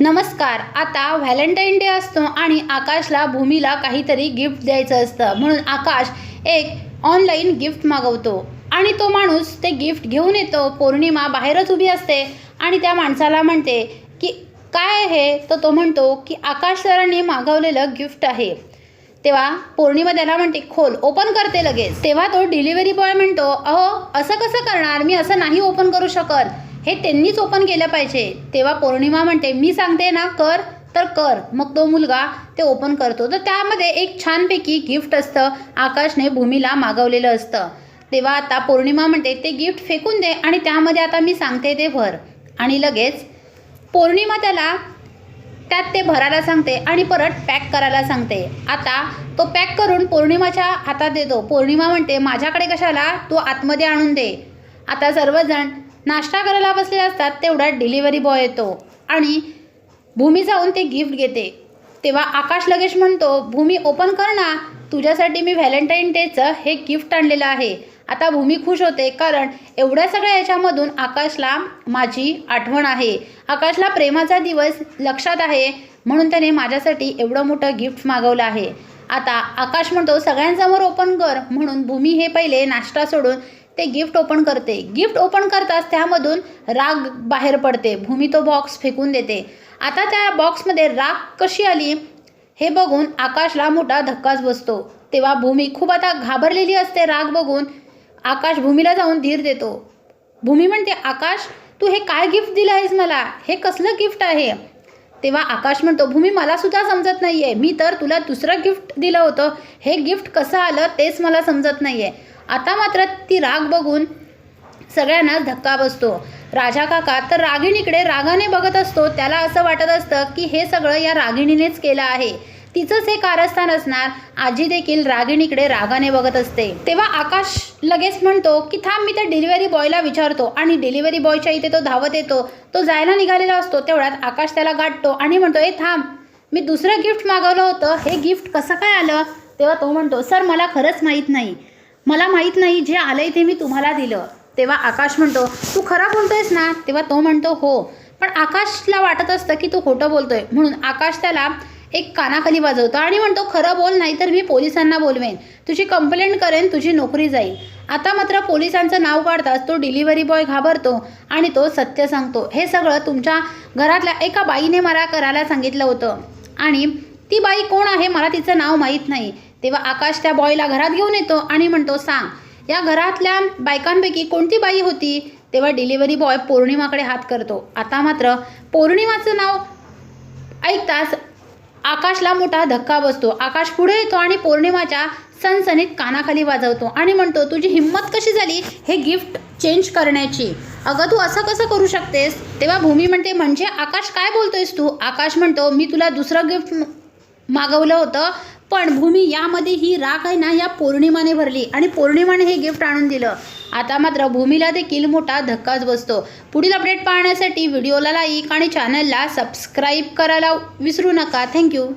नमस्कार आता Valentine day असतो आणि आकाशला भूमीला काहीतरी गिफ्ट द्यायचं असतं. म्हणून आकाश एक ऑनलाईन गिफ्ट मागवतो. आणि तो माणूस ते गिफ्ट घेऊन येतो. पौर्णिमा बाहेरच उभी असते आणि त्या माणसाला म्हणते की काय आहे? तर तो म्हणतो की आकाश सरांनी मागवलेलं गिफ्ट आहे. तेव्हा पौर्णिमा त्याला म्हणते खोल ओपन करते लगेच. तेव्हा तो डिलिव्हरी बॉय म्हणतो अहो असं कसं करणार? मी असं नाही ओपन करू शकत. हे त्यांनीच ओपन केलं पाहिजे. तेव्हा पौर्णिमा म्हणते मी सांगते ना कर तर कर. मग तो मुलगा ते ओपन करतो. तर त्यामध्ये एक छानपैकी गिफ्ट असतं. आकाशने भूमीला मागवलेलं असतं. तेव्हा आता पौर्णिमा म्हणते ते गिफ्ट फेकून दे आणि त्यामध्ये आता मी सांगते ते भर. आणि लगेच पौर्णिमा त्याला त्यात ते भरायला सांगते आणि परत पॅक करायला सांगते. आता तो पॅक करून पौर्णिमाच्या हातात देतो. पौर्णिमा म्हणते माझ्याकडे कशाला? तू आतमध्ये आणून दे. आता सर्वजण नाश्ता करायला बसले असतात तेवढ्यात डिलिव्हरी बॉय येतो. आणि भूमी जाऊन ते गिफ्ट घेते. तेव्हा आकाश लगेच म्हणतो भूमी ओपन कर ना. तुझ्यासाठी मी व्हॅलेंटाईन डेचं हे गिफ्ट आणलेलं आहे. आता भूमी खुश होते कारण एवढ्या सगळ्या याच्यामधून आकाशला माझी आठवण आहे. आकाशला प्रेमाचा दिवस लक्षात आहे म्हणून त्याने माझ्यासाठी एवढं मोठं गिफ्ट मागवलं आहे. आता आकाश म्हणतो सगळ्यांसमोर ओपन कर. म्हणून भूमी हे पहिले नाश्ता सोडून ते गिफ्ट ओपन करते. गिफ्ट ओपन करताच त्यामधून राग बाहेर पडते. भूमी तो बॉक्स फेकून देते. आता त्या बॉक्समध्ये राग कशी आली? हे बघून आकाशला मोठा धक्काच बसतो. तेव्हा भूमी खूप आता घाबरलेली असते. राग बघून आकाश भूमीला जाऊन धीर देतो. भूमी म्हणते आकाश तू हे काय गिफ्ट दिलं आहेस मला? हे कसलं गिफ्ट आहे? तेव्हा आकाश म्हणतो भूमी मला सुद्धा समजत नाही आहे मी तर तुला दुसरं गिफ्ट दिलं होतं. हे गिफ्ट कसं आलं तेच मला समजत नाही आहे आता मात्र ती राग बघून सगळ्यांनाच धक्का बसतो. राजा काका तर रागिणीकडे रागाने बघत असतो. त्याला असं वाटत असतं की हे सगळं या रागिणीनेच केलं आहे. तिचंच हे कारस्थान असणार. आजी देखील रागिणीकडे रागाने बघत असते. तेव्हा आकाश लगेच म्हणतो की थांब मी त्या डिलिव्हरी बॉयला विचारतो. आणि डिलिव्हरी बॉयच्या इथे तो धावत येतो. तो जायला निघालेला असतो. तेवढ्यात आकाश त्याला गाठतो आणि म्हणतो ए थांब मी दुसरं गिफ्ट मागवलं होतं. हे गिफ्ट कसं काय आलं? तेव्हा तो म्हणतो सर मला खरंच माहीत नाही. मला माहीत नाही जे आलंय ते मी तुम्हाला दिलं. तेव्हा आकाश म्हणतो तू खरा बोलतोयस ना? तेव्हा तो म्हणतो हो. पण आकाशला वाटत असतं की तू खोटं बोलतोय. म्हणून आकाश त्याला एक कानाखाली वाजवतो आणि म्हणतो खरं बोल नाही तर मी पोलिसांना बोलवेन. तुझी कंप्लेंट करेन तुझी नोकरी जाईल. आता मात्र पोलिसांचं नाव काढताच तो डिलिव्हरी बॉय घाबरतो आणि तो सत्य सांगतो. हे सगळं तुमच्या घरातल्या एका बाईने मला करायला सांगितलं होतं. आणि ती बाई कोण आहे मला तिचं नाव माहीत नाही. तेव्हा आकाश त्या बॉयला घरात घेऊन येतो आणि म्हणतो सांग या घरातल्या बायकांपैकी कोणती बाई होती? तेव्हा डिलिव्हरी बॉय पौर्णिमाकडे हात करतो. आता मात्र पौर्णिमाचं नाव ऐकताच आकाशला मोठा धक्का बसतो. आकाश पुढे येतो आणि पौर्णिमाच्या सणसणीत कानाखाली वाजवतो आणि म्हणतो तुझी हिंमत कशी झाली हे गिफ्ट चेंज करण्याची? अगं तू असं कसं करू शकतेस? तेव्हा भूमी म्हणते म्हणजे आकाश काय बोलतोयस तू? आकाश म्हणतो मी तुला दुसरं गिफ्ट मागवलं होतं. पण भूमी यामध्ये ही राख आहे ना या पौर्णिमाने भरली. आणि पौर्णिमाने हे गिफ्ट आणून दिलं. आता मात्र भूमीला देखील मोठा धक्काच बसतो. पुढील अपडेट पाहण्यासाठी व्हिडिओला लाईक आणि चॅनलला सबस्क्राईब करायला विसरू नका. थँक्यू